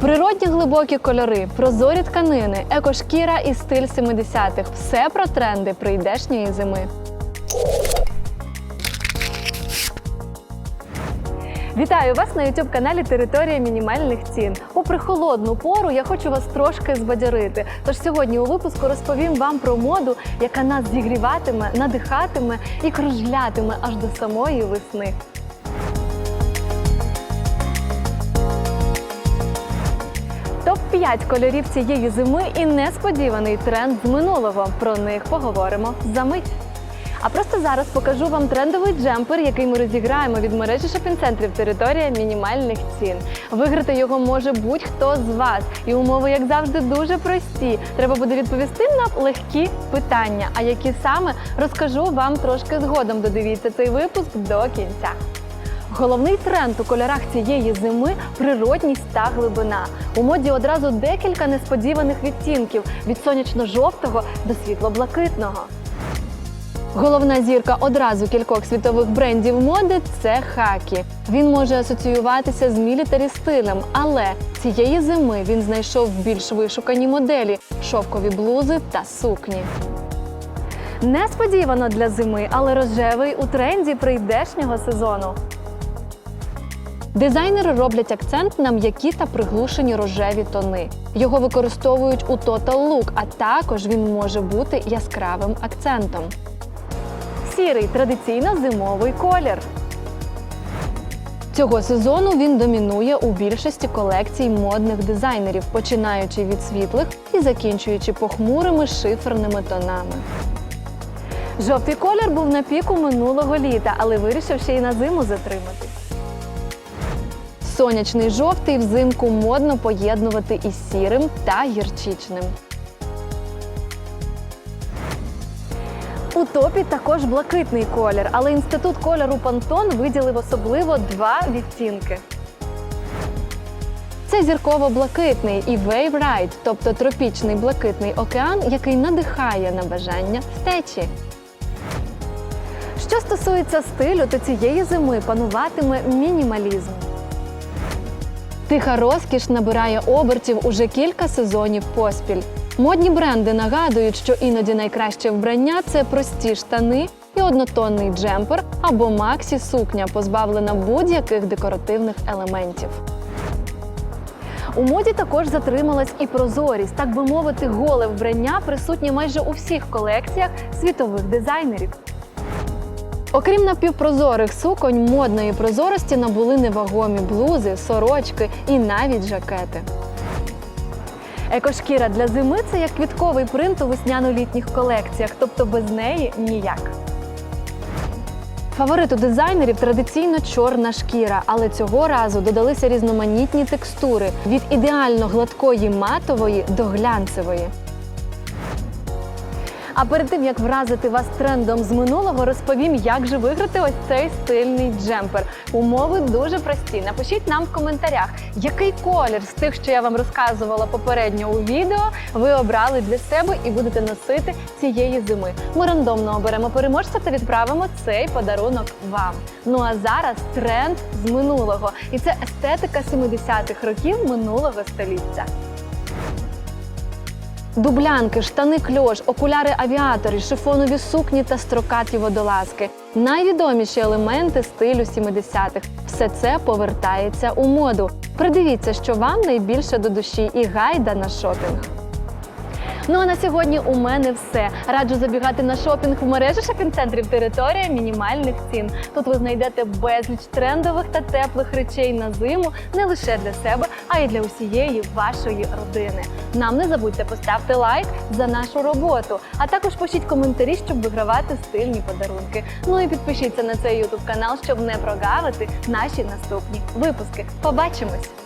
Природні глибокі кольори, прозорі тканини, екошкіра і стиль 70-х – все про тренди прийдешньої зими. Вітаю вас на youtube каналі Територія мінімальних цін. У прихолодну пору я хочу вас трошки збадьорити. Тож сьогодні у випуску розповім вам про моду, яка нас зігріватиме, надихатиме і кружлятиме аж до самої весни. Топ-5 кольорів цієї зими і несподіваний тренд з минулого. Про них поговоримо за мить. А просто зараз покажу вам трендовий джемпер, який ми розіграємо від мережі шопінг-центрів територія мінімальних цін. Виграти його може будь-хто з вас. І умови, як завжди, дуже прості. Треба буде відповісти на легкі питання. А які саме розкажу вам трошки згодом. Додивіться цей випуск до кінця. Головний тренд у кольорах цієї зими природність та глибина. У моді одразу декілька несподіваних відтінків від сонячно-жовтого до світло-блакитного. Головна зірка одразу кількох світових брендів моди це хакі. Він може асоціюватися з мілітарі стилем, але цієї зими він знайшов більш вишукані моделі шовкові блузи та сукні. Несподівано для зими, але рожевий у тренді прийдешнього сезону. Дизайнери роблять акцент на м'які та приглушені рожеві тони. Його використовують у Total Look, а також він може бути яскравим акцентом. Сірий традиційно зимовий колір. Цього сезону він домінує у більшості колекцій модних дизайнерів, починаючи від світлих і закінчуючи похмурими шиферними тонами. Жовтий колір був на піку минулого літа, але вирішив ще й на зиму затриматись. Сонячний жовтий взимку модно поєднувати із сірим та гірчичним. У топі також блакитний колір, але інститут кольору Pantone виділив особливо два відтінки. Це зірково-блакитний і Ride, тобто тропічний блакитний океан, який надихає на бажання втечі. Що стосується стилю, то цієї зими пануватиме мінімалізм. Тиха розкіш набирає обертів уже кілька сезонів поспіль. Модні бренди нагадують, що іноді найкраще вбрання це прості штани і однотонний джемпер або максі сукня, позбавлена будь-яких декоративних елементів. У моді також затрималась і прозорість, так би мовити, голе вбрання присутнє майже у всіх колекціях світових дизайнерів. Окрім напівпрозорих суконь, модної прозорості набули невагомі блузи, сорочки і навіть жакети. Екошкіра для зими це як квітковий принт у весняно-літніх колекціях, тобто без неї ніяк. Фаворит у дизайнерів традиційно чорна шкіра, але цього разу додалися різноманітні текстури від ідеально гладкої матової до глянцевої. А перед тим як вразити вас трендом з минулого, розповім, як же виграти ось цей стильний джемпер. Умови дуже прості. Напишіть нам в коментарях, який колір з тих, що я вам розказувала попередньо у відео, ви обрали для себе і будете носити цієї зими. Ми рандомно оберемо переможця та відправимо цей подарунок вам. Ну а зараз тренд з минулого, і це естетика 70-х років минулого століття. Дублянки, штани кльош, окуляри авіатори, шифонові сукні та строкаті водолазки найвідоміші елементи стилю 70-х. Все це повертається у моду. Придивіться, що вам найбільше до душі, і гайда на шопінг. Ну а на сьогодні у мене все. Раджу забігати на шопінг в мережі шопінг-центрів територія мінімальних цін. Тут ви знайдете безліч трендових та теплих речей на зиму не лише для себе, а й для усієї вашої родини. Нам не забудьте поставити лайк за нашу роботу, а також пишіть коментарі, щоб вигравати стильні подарунки. Ну і підпишіться на цей ютуб канал, щоб не прогавити наші наступні випуски. Побачимось!